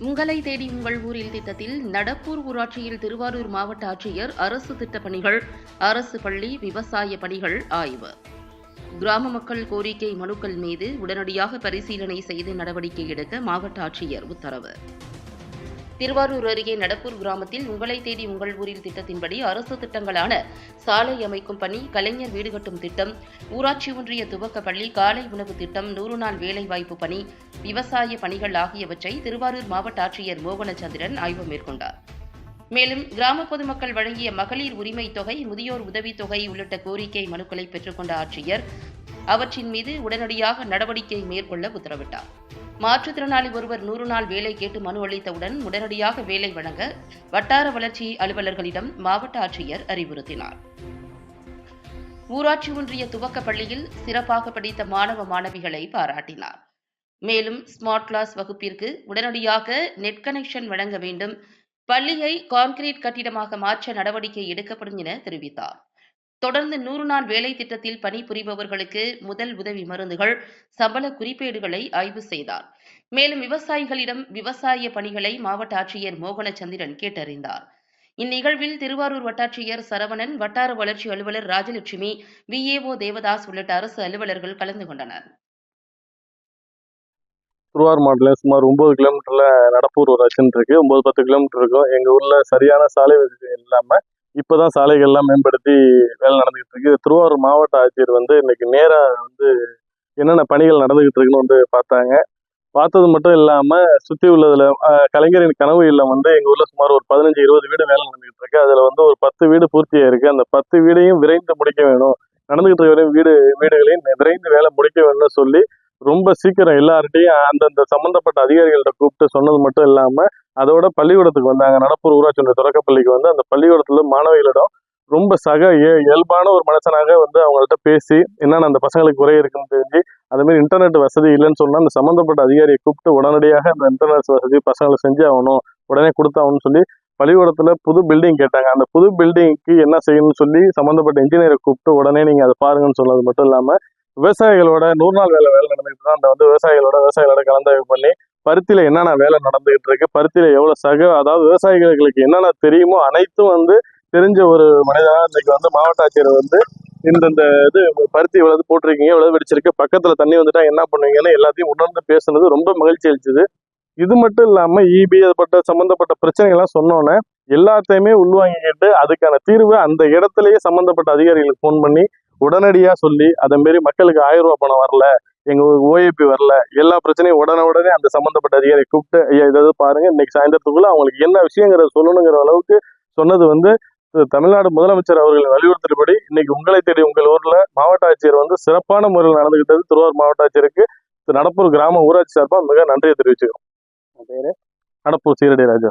உங்களை தேடி உங்கள் ஊரில் திட்டத்தில் நடப்பூர் ஊராட்சியில் திருவாரூர் மாவட்ட ஆட்சியர் அரசு திட்டப் பணிகள் அரசு பள்ளி விவசாய பணிகள் ஆய்வு. கிராம மக்கள் கோரிக்கை மனுக்கள் மீது உடனடியாக பரிசீலனை செய்து நடவடிக்கை எடுக்க மாவட்ட ஆட்சியர் உத்தரவு. திருவாரூர் அருகே நடப்பூர் கிராமத்தில் உங்களை தேடி உங்கள் ஊரில் திட்டத்தின்படி அரசு திட்டங்களான சாலை அமைக்கும் பணி கலைஞர் வீடு கட்டும் திட்டம் ஊராட்சி ஒன்றிய துவக்க பள்ளி காலை உணவு திட்டம் நூறு நாள் வேலைவாய்ப்பு பணி விவசாய பணிகள் ஆகியவற்றை திருவாரூர் மாவட்ட ஆட்சியர் மோகனச்சந்திரன் ஆய்வு மேற்கொண்டார். மேலும் கிராம பொதுமக்கள் வழங்கிய மகளிர் உரிமை தொகை முதியோர் உதவித் தொகை உள்ளிட்ட கோரிக்கை மனுக்களை பெற்றுக்கொண்ட ஆட்சியர் அவற்றின் மீது உடனடியாக நடவடிக்கை மேற்கொள்ள உத்தரவிட்டார். மாற்றுத்திறனாளி ஒருவர் நூறு நாள் வேலை கேட்டு மனு அளித்தவுடன் உடனடியாக வேலை வழங்க வட்டார வளர்ச்சி அலுவலர்களிடம் மாவட்ட ஆட்சியர் அறிவுறுத்தினார். ஊராட்சி ஒன்றிய துவக்க பள்ளியில் சிறப்பாக படித்த மாணவ மாணவிகளை பாராட்டினார். மேலும் ஸ்மார்ட் கிளாஸ் வகுப்பிற்கு உடனடியாக நெட் கனெக்ஷன் வழங்க வேண்டும் பள்ளியை கான்கிரீட் கட்டிடமாக மாற்ற நடவடிக்கை எடுக்கப்படும் என தெரிவித்தார். தொடர்ந்து நூறு நாள் வேலை திட்டத்தில் பணிபுரிபவர்களுக்கு முதல் உதவி மருந்துகள் சம்பள குறிப்பேடுகளை ஆய்வு செய்தார். மேலும் விவசாயிகளிடம் விவசாய பணிகளை மாவட்ட ஆட்சியர் மோகனச்சந்திரன் கேட்டறிந்தார். இந்நிகழ்வில் திருவாரூர் வட்டாட்சியர் சரவணன் வட்டார வளர்ச்சி அலுவலர் ராஜலட்சுமி விஏஓ தேவதாஸ் உள்ளிட்ட அரசு அலுவலர்கள் கலந்து கொண்டனர். திருவாரூர் மாவட்டத்தில் சுமார் ஒன்பது கிலோமீட்டர்ல நடப்பூர் ஊராட்சின்னு இருக்கு. ஒன்பது பத்து கிலோமீட்டர் இருக்கும். எங்க ஊர்ல சரியான சாலை வசதி இல்லாம இப்பதான் சாலைகள்லாம் மேம்படுத்தி வேலை நடந்துகிட்டு இருக்கு. திருவாரூர் மாவட்ட ஆட்சியர் வந்து இன்னைக்கு நேராக வந்து என்னென்ன பணிகள் நடந்துகிட்டு இருக்குன்னு வந்து பார்த்தாங்க. பார்த்தது மட்டும் இல்லாமல் சுற்றி உள்ளதில் கலைஞரின் கனவு இல்லம் வந்து எங்கள் ஊரில் சுமார் ஒரு பதினஞ்சு இருபது வீடு வேலை நடந்துகிட்டு இருக்கு. அதில் வந்து ஒரு பத்து வீடு பூர்த்தியாக இருக்குது அந்த பத்து வீடையும் விரைந்து முடிக்க வேணும். நடந்துகிட்டு இருக்கிற வீடு வீடுகளையும் விரைந்து வேலை முடிக்க வேணும்னு சொல்லி ரொம்ப சீக்கிரம் எல்லார்ட்டையும் அந்தந்த சம்மந்தப்பட்ட அதிகாரிகள்ட்ட கூப்பிட்டு சொன்னது மட்டும் இல்லாமல் அதோட பள்ளிக்கூடத்துக்கு வந்தாங்க. நடப்பூர் ஊராட்சி ஒன்றிய தொடக்கப்பள்ளிக்கு வந்து அந்த பள்ளிக்கூடத்தில் மாணவிகளிடம் ரொம்ப சக இய- இயல்பான ஒரு மனுஷனாக வந்து அவங்கள்ட்ட பேசி என்னென்ன அந்த பசங்களுக்கு குறை இருக்குன்னு தெரிஞ்சு அதுமாரி இன்டர்நெட் வசதி இல்லைன்னு சொன்னால் அந்த சம்மந்தப்பட்ட அதிகாரியை கூப்பிட்டு உடனடியாக அந்த இன்டர்நெட் வசதி பசங்களுக்கு செஞ்சு ஆகணும் உடனே கொடுத்தாகணும்னு சொல்லி பள்ளிக்கூடத்தில் புது பில்டிங் கேட்டாங்க. அந்த புது பில்டிங்க்கு என்ன செய்யணும்னு சொல்லி சம்மந்தப்பட்ட இன்ஜினியரை கூப்பிட்டு உடனே நீங்கள் அதை பாருங்கன்னு சொன்னது மட்டும் இல்லாமல் விவசாயிகளோட நூறு நாள் வேலை வேலை நடந்துகிட்டு தான் அந்த வந்து விவசாயிகளோட விவசாயிகளோட கலந்தாய்வு பண்ணி பருத்தியில என்னென்ன வேலை நடந்துகிட்டு இருக்கு பருத்தியில எவ்வளவு சக அதாவது விவசாயிகளுக்கு என்னென்ன தெரியுமோ அனைத்தும் வந்து தெரிஞ்ச ஒரு மனிதனா இன்னைக்கு வந்து மாவட்ட ஆட்சியர் வந்து இந்தந்த இது பருத்தி இவ்வளவு போட்டிருக்கீங்க இவ்வளவு வெடிச்சிருக்கு பக்கத்துல தண்ணி வந்துட்டா என்ன பண்ணுவீங்கன்னு எல்லாத்தையும் உணர்ந்து பேசுனது ரொம்ப மகிழ்ச்சி அளிச்சது. இது மட்டும் இல்லாம இபி அதுபட்ட சம்பந்தப்பட்ட பிரச்சனைகள்லாம் சொன்னோன்னே எல்லாத்தையுமே உள்வாங்கிக்கிட்டு அதுக்கான தீர்வு அந்த இடத்துலயே சம்பந்தப்பட்ட அதிகாரிகளுக்கு ஃபோன் பண்ணி உடனடியா சொல்லி அதே மாரி மக்களுக்கு ஆயிரம் ரூபாய் பணம் வரல எங்க ஓஏபி வரல எல்லா பிரச்சனையும் உடனே உடனே அந்த சம்பந்தப்பட்ட அதிகாரி கூப்பிட்டு ஐயா இதாவது பாருங்க இன்னைக்கு சாயந்தரத்துக்குள்ள அவங்களுக்கு என்ன விஷயங்கிறத சொல்லணுங்கிற அளவுக்கு சொன்னது வந்து தமிழ்நாடு முதலமைச்சர் அவர்களின் வலியுறுத்தல்படி இன்னைக்கு உங்களை தேடி உங்கள் ஊர்ல மாவட்ட ஆட்சியர் வந்து சிறப்பான முறையில் நடந்துகிட்டது. திருவாரூர் மாவட்ட ஆட்சியருக்கு நடப்பூர் கிராம ஊராட்சி சார்பாக மிக நன்றியை தெரிவிச்சுக்கிறோம். பேரு? நடப்பூர் சீரடி ராஜா.